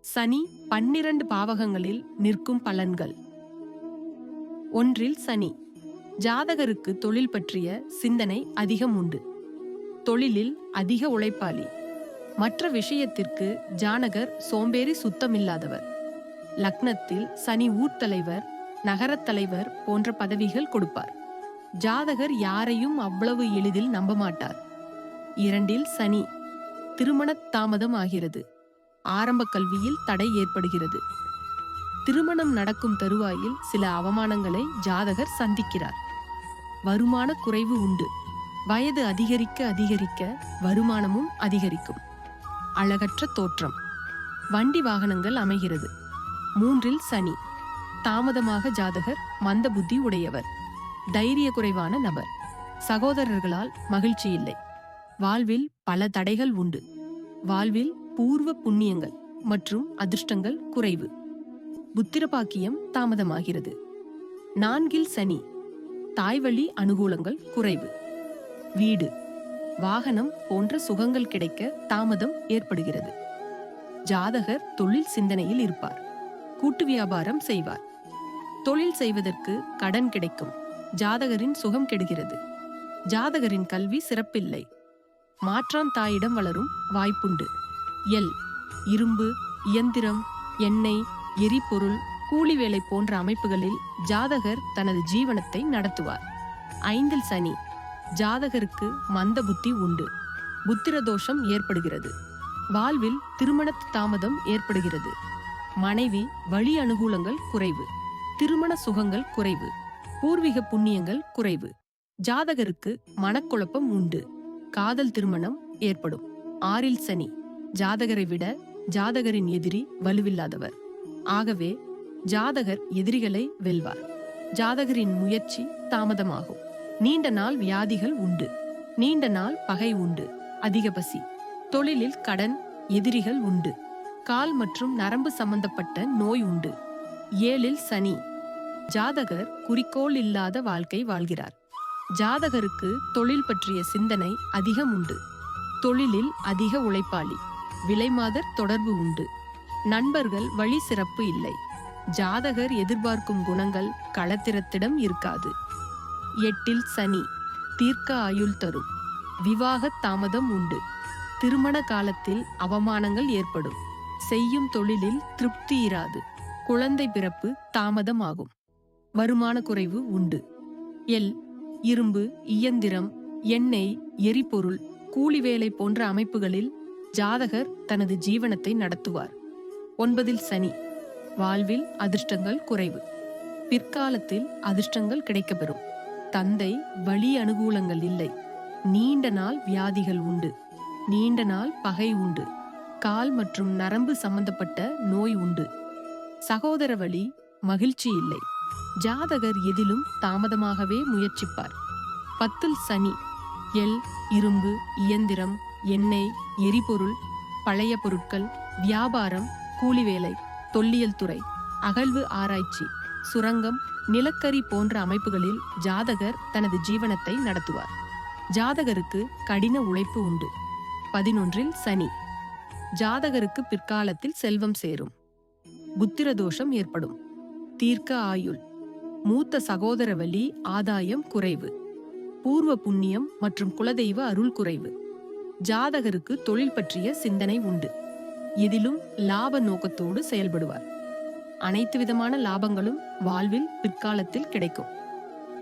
சனி பன்னிரண்டு பாவகங்களில் நிற்கும் பலன்கள். ஒன்றில் சனி ஜாதகருக்கு தொழில் பற்றிய சிந்தனை அதிகம் உண்டு. தொழிலில் அதிக உழைப்பாளி. மற்ற விஷயத்திற்கு ஜானகர் சோம்பேறி சுத்தமில்லாதவர். லக்னத்தில் சனி ஊர்த்தலைவர் நகரத் தலைவர் போன்ற பதவிகள் கொடுப்பார். ஜாதகர் யாரையும் அவ்வளவு எளிதில் நம்ப மாட்டார். இரண்டில் சனி திருமண தாமதம் ஆகிறது. ஆரம்ப கல்வியில் தடை ஏற்படுகிறது. திருமணம் நடக்கும் தருவாயில் சில அவமானங்களை ஜாதகர் சந்திக்கிறார். வருமான குறைவு உண்டு. வயது அதிகரிக்க அதிகரிக்க வருமானமும் அதிகரிக்கும். அழகற்ற தோற்றம். வண்டி வாகனங்கள் அமைகிறது. மூன்றில் சனி. தாமதமாக ஜாதகர் மந்த புத்தி உடையவர். தைரிய குறைவான நபர். சகோதரர்களால் மகிழ்ச்சி இல்லை. வாழ்வில் பல தடைகள் உண்டு. வாழ்வில் பூர்வ புண்ணியங்கள் மற்றும் அதிர்ஷ்டங்கள் குறைவு. புத்திரபாக்கியம் தாமதமாகிறது. நான்கில் சனி தாய்வழி அனுகூலங்கள் குறைவு. வீடு வாகனம் போன்ற சுகங்கள் கிடைக்க தாமதம் ஏற்படுகிறது. ஜாதகர் தொழில் சிந்தனையில் இருப்பார். கூட்டு வியாபாரம் செய்வார். தொழில் செய்வதற்கு கடன் கிடைக்கும். ஜாதகரின் சுகம் கெடுகிறது. ஜாதகரின் கல்வி சிறப்பில்லை. மாற்றான் தாயிடம் வளரும் வாய்ப்புண்டு. எல். இரும்பு இயந்திரம் எண்ணெய் எரிபொருள் கூலி வேலை போன்ற அமைப்புகளில் ஜாதகர் தனது ஜீவனத்தை நடத்துவார். ஐந்தில் சனி. ஜாதகருக்கு மந்த புத்தி உண்டு. புத்திர தோஷம் ஏற்படுகிறது. வாழ்வில் திருமண தாமதம் ஏற்படுகிறது. மனைவி வழி அனுகூலங்கள் குறைவு. திருமண சுகங்கள் குறைவு. பூர்வீக புண்ணியங்கள் குறைவு. ஜாதகருக்கு மனக்குழப்பம் உண்டு. காதல் திருமணம் ஏற்படும். ஆறில் சனி. ஜாதகரை விட ஜாதகரின் எதிரி வலுவில்லாதவர். ஆகவே ஜாதகர் எதிரிகளை வெல்வார். ஜாதகரின் முயற்சி தாமதமாகும். நீண்ட நாள் வியாதிகள் உண்டு. நீண்ட நாள் பகை உண்டு. அதிக பசி தொழிலில் கடன் எதிரிகள் உண்டு. கால் மற்றும் நரம்பு சம்பந்தப்பட்ட நோய் உண்டு. ஏழில் சனி. ஜாதகர் குறிக்கோள் இல்லாத வாழ்க்கை வாழ்கிறார். ஜாதகருக்கு தொழில் பற்றிய சிந்தனை அதிகம் உண்டு. தொழிலில் அதிக உழைப்பாளி. விலைமாதர் தொடர்பு உண்டு. நண்பர்கள் வழி சிறப்பு இல்லை. ஜாதகர் எதிர்பார்க்கும் குணங்கள் களத்திரத்திடம் இருக்காது. எட்டில் சனி தீர்க்க ஆயுள் தரும். விவாக தாமதம் உண்டு. திருமண காலத்தில் அவமானங்கள் ஏற்படும். செய்யும் தொழிலில் திருப்தி இராது. குழந்தை பிறப்பு தாமதமாகும். வருமான குறைவு உண்டு. எல் இரும்பு இயந்திரம் எண்ணெய் எரிபொருள் கூலி வேலை போன்ற அமைப்புகளில் ஜாதகர் தனது ஜீவனத்தை நடத்துவார். ஒன்பதில் சனி. வாழ்வில் அதிர்ஷ்டங்கள் குறைவு. பிற்காலத்தில் அதிர்ஷ்டங்கள் கிடைக்கப்பெறும். தந்தை வழி அனுகூலங்கள் இல்லை. நீண்ட நாள் வியாதிகள் உண்டு. நீண்ட நாள் பகை உண்டு. கால் மற்றும் நரம்பு சம்பந்தப்பட்ட நோய் உண்டு. சகோதர வழி மகிழ்ச்சி இல்லை. ஜாதகர் எதிலும் தாமதமாகவே முயற்சிப்பார். பத்தில் சனி. எல் இரும்பு இயந்திரம் எண்ணெய் எரிபொருள் பழைய பொருட்கள் வியாபாரம் கூலி வேலை தொல்லியல் துறை அகழ்வு ஆராய்ச்சி சுரங்கம் நிலக்கரி போன்ற அமைப்புகளில் ஜாதகர் தனது ஜீவனத்தை நடத்துவார். ஜாதகருக்கு கடின உழைப்பு உண்டு. பதினொன்றில் சனி. ஜாதகருக்கு பிற்காலத்தில் செல்வம் சேரும். புத்திர தோஷம் ஏற்படும். தீர்க்க ஆயுள். மூத்த சகோதர வழி ஆதாயம் குறைவு. பூர்வ புண்ணியம் மற்றும் குலதெய்வ அருள் குறைவு. ஜாதகருக்கு தொழில் பற்றிய சிந்தனை உண்டு. இதிலும் லாப நோக்கத்தோடு செயல்படுவார். அனைத்து விதமான லாபங்களும் வாழ்வில் பிற்காலத்தில் கிடைக்கும்.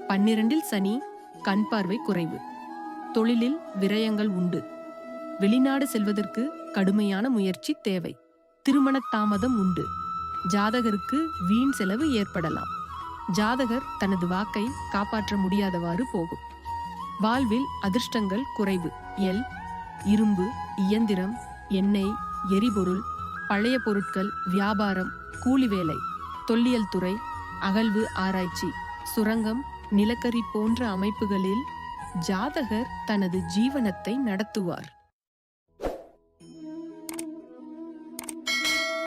பன்னிரண்டில் சனி கண் பார்வை குறைவு. தொழிலில் விரயங்கள் உண்டு. வெளிநாடு செல்வதற்கு கடுமையான முயற்சி தேவை. திருமண தாமதம் உண்டு. ஜாதகருக்கு வீண் செலவு ஏற்படலாம். ஜாதகர் தனது வாக்கை காப்பாற்ற முடியாதவாறு போகும். வாழ்வில் அதிர்ஷ்டங்கள் குறைவு. எல். இரும்பு இயந்திரம் எண்ணெய் எரிபொருள் பழைய பொருட்கள் வியாபாரம் கூலி வேலை தொல்லியல் துறை அகழ்வு ஆராய்ச்சி சுரங்கம் நிலக்கரி போன்ற அமைப்புகளில் ஜாதகர் தனது ஜீவனத்தை நடத்துவார்.